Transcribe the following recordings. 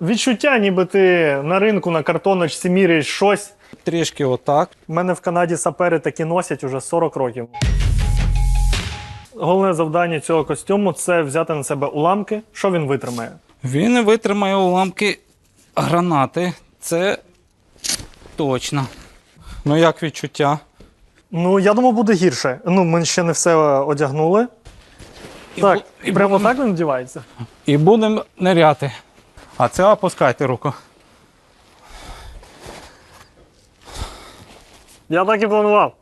Відчуття, ніби ти на ринку на картоночці міряєш щось. Трішки отак. У мене в Канаді сапери такі носять уже 40 років. Головне завдання цього костюму це взяти на себе уламки. Що він витримає? Він витримає уламки гранати. Це точно. Ну, як відчуття? Ну, я думав, буде гірше. Ну, ми ще не все одягнули. І так, бу- і прямо будем- так він вдівається. І будемо ниряти. А це опускайте руку. Я так і планував.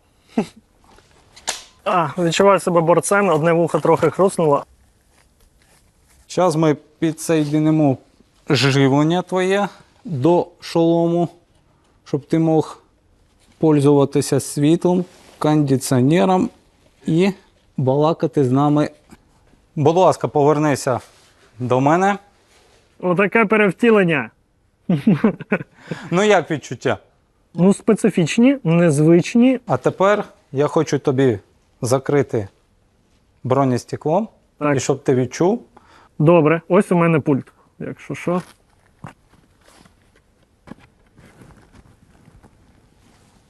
А, відчуваю себе борцем, одне вухо трохи хруснуло. Зараз ми підсоєдинимо живлення твоє до шолому, щоб ти мог пользуватися світлом, кондиціонером і балакати з нами. Будь ласка, повернися до мене. Отаке перевтілення. Ну, як відчуття? Ну, специфічні, незвичні. А тепер я хочу тобі закрити бронестеклом, Так. і щоб ти відчув. Добре, ось у мене пульт. Якщо що.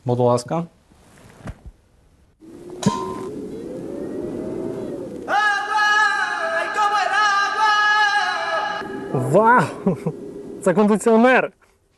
Будь ласка. Вау! Це кондиціонер!